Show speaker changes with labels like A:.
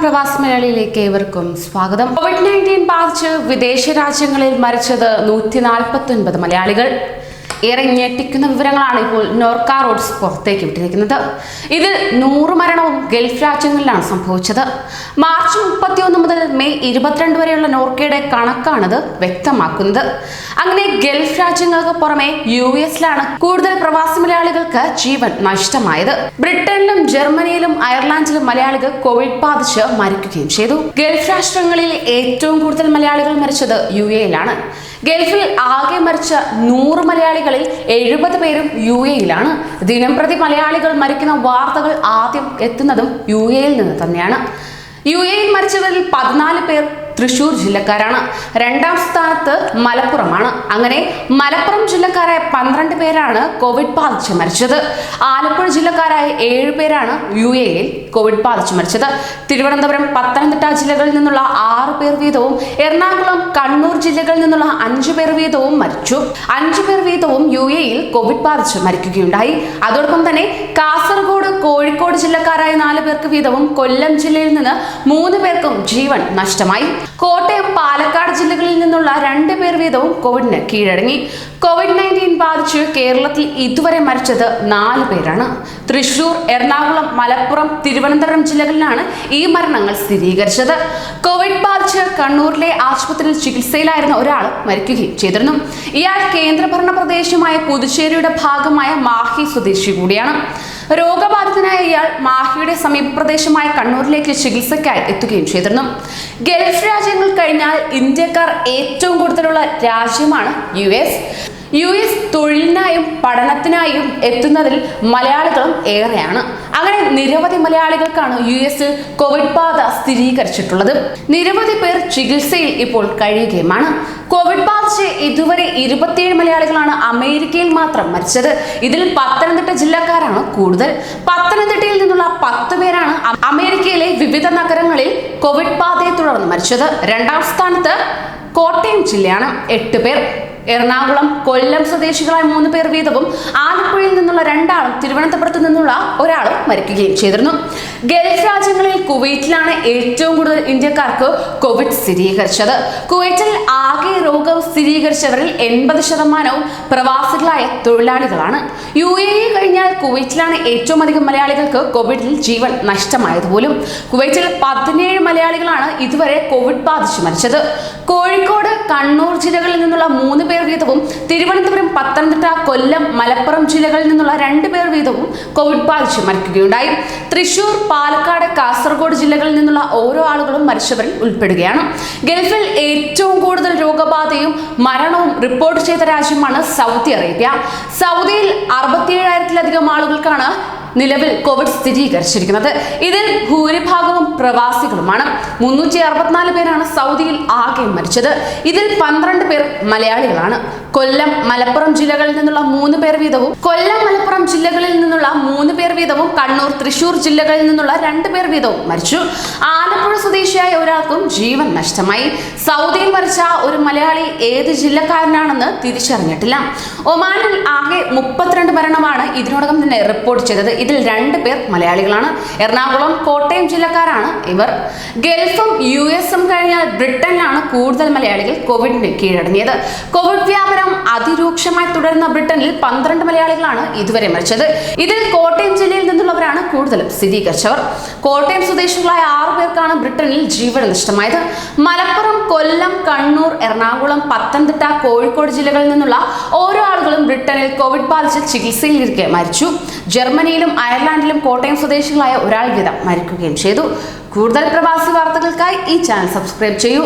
A: പ്രവാസി മലയാളിയിലേക്ക് ഏവർക്കും സ്വാഗതം. കോവിഡ് നയന്റീൻ ബാധിച്ച് വിദേശ രാജ്യങ്ങളിൽ മരിച്ചത് നൂറ്റി നാൽപ്പത്തി ഒൻപത് മലയാളികൾ. ഏറെ ഞെട്ടിക്കുന്ന വിവരങ്ങളാണ് ഇപ്പോൾ നോർക്ക റോഡ്സ് പുറത്തേക്ക് വിട്ടിരിക്കുന്നത്. ഇതിൽ നൂറ് മരണവും ഗൾഫ് രാജ്യങ്ങളിലാണ് സംഭവിച്ചത്. മാർച്ച് മുപ്പത്തിയൊന്ന് മുതൽ മെയ് ഇരുപത്തിരണ്ട് വരെയുള്ള നോർക്കയുടെ കണക്കാണിത് വ്യക്തമാക്കുന്നത്. അങ്ങനെ ഗൾഫ് രാജ്യങ്ങൾക്ക് പുറമെ യു എസിലാണ് കൂടുതൽ പ്രവാസി മലയാളികൾക്ക് ജീവൻ നഷ്ടമായത്. ബ്രിട്ടനിലും ജർമ്മനിയിലും അയർലാൻഡിലും മലയാളികൾ കോവിഡ് ബാധിച്ച് മരിക്കുകയും ചെയ്തു. ഗൾഫ് രാഷ്ട്രങ്ങളിൽ ഏറ്റവും കൂടുതൽ മലയാളികൾ മരിച്ചത് യു എയിലാണ് ഗൾഫിൽ ആകെ മരിച്ച നൂറ് മലയാളികളിൽ എഴുപത് പേരും യു എയിലാണ് ദിനം പ്രതി മലയാളികൾ മരിക്കുന്ന വാർത്തകൾ ആദ്യം എത്തുന്നതും യു എയിൽ നിന്ന് തന്നെയാണ്. യു എയിൽ മരിച്ചവരിൽ പതിനാല് പേർ തൃശൂർ ജില്ലക്കാരാണ്. രണ്ടാം സ്ഥാനത്ത് മലപ്പുറമാണ്. അങ്ങനെ മലപ്പുറം ജില്ലക്കാരായ പന്ത്രണ്ട് പേരാണ് കോവിഡ് ബാധിച്ച് മരിച്ചത്. ആലപ്പുഴ ജില്ലക്കാരായ ഏഴ് പേരാണ് യു എയിൽ കോവിഡ് ബാധിച്ച് മരിച്ചത്. തിരുവനന്തപുരം പത്തനംതിട്ട ജില്ലകളിൽ നിന്നുള്ള ആറ് പേർ വീതവും എറണാകുളം കണ്ണൂർ ജില്ലകളിൽ നിന്നുള്ള അഞ്ചു പേർ വീതവും മരിച്ചു. അഞ്ചു പേർ വീതവും യു എയിൽ കോവിഡ് ബാധിച്ച് മരിക്കുകയുണ്ടായി. അതോടൊപ്പം തന്നെ കാസർഗോഡ് കോഴിക്കോട് ജില്ലക്കാരായ നാല് പേർക്ക് വീതവും കൊല്ലം ജില്ലയിൽ നിന്ന് മൂന്ന് പേർക്കും ജീവൻ നഷ്ടമായി. കോട്ടയം പാലക്കാട് ജില്ലകളിൽ നിന്നുള്ള രണ്ട് പേർ വീതവും കോവിഡിന് കീഴടങ്ങി. കോവിഡ് നയന്റീൻ ബാധിച്ച് കേരളത്തിൽ ഇതുവരെ മരിച്ചത് നാല് പേരാണ്. തൃശൂർ എറണാകുളം മലപ്പുറം തിരുവനന്തപുരം ജില്ലകളിലാണ് ഈ മരണങ്ങൾ സ്ഥിരീകരിച്ചത്. കോവിഡ് ബാധിച്ച് കണ്ണൂരിലെ ആശുപത്രിയിൽ ചികിത്സയിലായിരുന്ന ഒരാൾ മരിക്കുകയും ചെയ്തിരുന്നു. ഇയാൾ കേന്ദ്രഭരണ പ്രദേശമായ പുതുച്ചേരിയുടെ ഭാഗമായ മാഹി സ്വദേശി കൂടിയാണ്. രോഗബാധിതനായ ഇയാൾ മാഹിയുടെ സമീപപ്രദേശമായ കണ്ണൂരിലേക്ക് ചികിത്സയ്ക്കായി എത്തുകയും ചെയ്തിരുന്നു. ഗൾഫ് രാജ്യങ്ങൾ കഴിഞ്ഞാൽ ഇന്ത്യക്കാർ ഏറ്റവും കൂടുതലുള്ള രാജ്യമാണ് യു എസ്. യു എസ് തൊഴിലിനായും പഠനത്തിനായും എത്തുന്നതിൽ മലയാളികളും ഏറെയാണ്. അങ്ങനെ നിരവധി മലയാളികൾക്കാണ് യു എസിൽ കോവിഡ് ബാധ സ്ഥിരീകരിച്ചിട്ടുള്ളത്. നിരവധി പേർ ചികിത്സയിൽ ഇപ്പോൾ കഴിയുകയുമാണ്. കോവിഡ് ബാധിച്ച് ഇതുവരെ ഇരുപത്തിയേഴ് മലയാളികളാണ് അമേരിക്കയിൽ മാത്രം മരിച്ചത്. ഇതിൽ പത്തനംതിട്ട ജില്ലക്കാരാണ് കൂടുതൽ. പത്തനംതിട്ടയിൽ നിന്നുള്ള പത്ത് പേരാണ് അമേരിക്കയിലെ വിവിധ നഗരങ്ങളിൽ കോവിഡ് ബാധയെ തുടർന്ന് മരിച്ചത്. രണ്ടാം സ്ഥാനത്ത് കോട്ടയം ജില്ലയാണ് എട്ട് പേർ. എറണാകുളം കൊല്ലം സ്വദേശികളായ മൂന്ന് പേർ വീതവും ആലപ്പുഴയിൽ നിന്നുള്ള രണ്ടാളും തിരുവനന്തപുരത്ത് നിന്നുള്ള ഒരാളും മരിക്കുകയും ചെയ്തിരുന്നു. ഗൾഫ് രാജ്യങ്ങളിൽ കുവൈറ്റിലാണ് ഏറ്റവും കൂടുതൽ ഇന്ത്യക്കാർക്ക് കോവിഡ് സ്ഥിരീകരിച്ചത്. കുവൈറ്റിൽ ആകെ രോഗം സ്ഥിരീകരിച്ചവരിൽ എൺപത് ശതമാനവും പ്രവാസികളായ തൊഴിലാളികളാണ്. യു എ ഇ കഴിഞ്ഞാൽ കുവൈറ്റിലാണ് ഏറ്റവും അധികം മലയാളികൾക്ക് കോവിഡിൽ ജീവൻ നഷ്ടമായത് പോലും. കുവൈറ്റിൽ പതിനേഴ് മലയാളികളാണ് ഇതുവരെ കോവിഡ് ബാധിച്ച് മരിച്ചത്. കോഴിക്കോട് കണ്ണൂർ ജില്ലകളിൽ നിന്നുള്ള മൂന്ന് പേർ വീതവും തിരുവനന്തപുരം പത്തനംതിട്ട കൊല്ലം മലപ്പുറം ജില്ലകളിൽ നിന്നുള്ള രണ്ട് പേർ വീതവും കോവിഡ് ബാധിച്ച് മരിക്കുകയുണ്ടായി. തൃശൂർ പാലക്കാട് കാസർഗോഡ് ജില്ലകളിൽ നിന്നുള്ള ഓരോ ആളുകളും മരിച്ചവരിൽ ഉൾപ്പെടുകയാണ്. ഗൾഫിൽ ഏറ്റവും കൂടുതൽ രോഗബാധയും മരണവും റിപ്പോർട്ട് ചെയ്ത രാജ്യമാണ് സൗദി അറേബ്യ. സൗദിയിൽ അറുപത്തിയേഴായിരത്തിലധികം ആളുകൾക്കാണ് നിലവിൽ കോവിഡ് സ്ഥിരീകരിച്ചിരിക്കുന്നത്. ഇതിൽ ഭൂരിഭാഗവും പ്രവാസികളുമാണ്. മുന്നൂറ്റി അറുപത്തിനാല് പേരാണ് സൗദിയിൽ ആകെ മരിച്ചത്. ഇതിൽ പന്ത്രണ്ട് പേർ മലയാളികളാണ്. കൊല്ലം മലപ്പുറം ജില്ലകളിൽ നിന്നുള്ള മൂന്ന് പേർ വീതവും കൊല്ലം മലപ്പുറം ജില്ലകളിൽ നിന്നുള്ള മൂന്ന് പേർ വീതവും കണ്ണൂർ തൃശൂർ ജില്ലകളിൽ നിന്നുള്ള രണ്ട് പേർ വീതവും മരിച്ചു. ആലപ്പുഴ സ്വദേശിയായ ഒരാൾക്കും ജീവൻ നഷ്ടമായി. സൗദിയിൽ മരിച്ച ഒരു മലയാളി ഏത് ജില്ലക്കാരനാണെന്ന് തിരിച്ചറിഞ്ഞിട്ടില്ല. ഒമാനിൽ ആകെ മുപ്പത്തിരണ്ട് മരണമാണ് ഇതിനോടകം തന്നെ റിപ്പോർട്ട് ചെയ്തത്. ഇതിൽ രണ്ട് പേർ മലയാളികളാണ്. എറണാകുളം കോട്ടയം ജില്ലക്കാരാണ് ഇവർ. ഗൾഫും യു എസും കഴിഞ്ഞാൽ ബ്രിട്ടനിലാണ് കൂടുതൽ മലയാളികൾ കോവിഡിന് കീഴടങ്ങിയത്. കോവിഡ് വ്യാപനം അതിരൂക്ഷമായി തുടരുന്ന ബ്രിട്ടനിൽ പന്ത്രണ്ട് മലയാളികളാണ് ഇതുവരെ മരിച്ചത്. ഇതിൽ കോട്ടയം ജില്ലയിൽ നിന്നുള്ളവരാണ് കൂടുതലും സ്ഥിരീകരിച്ചവർ. കോട്ടയം സ്വദേശികളായ ആറു പേർക്കാണ് ബ്രിട്ടനിൽ ജീവൻ നഷ്ടമായത്. മലപ്പുറം കൊല്ലം കണ്ണൂർ എറണാകുളം പത്തനംതിട്ട കോഴിക്കോട് ജില്ലകളിൽ നിന്നുള്ള ഓരോ ആളുകളും ബ്രിട്ടനിൽ കോവിഡ് ബാധിച്ച് ചികിത്സയിലിരിക്കെ മരിച്ചു. ജർമ്മനിയിലും അയർലാൻഡിലും കോട്ടയം സ്വദേശികളായ ഒരാൾ വീതം മരിക്കുകയും ചെയ്തു. കൂടുതൽ പ്രവാസി വാർത്തകൾക്കായി ഈ ചാനൽ സബ്സ്ക്രൈബ് ചെയ്യൂ.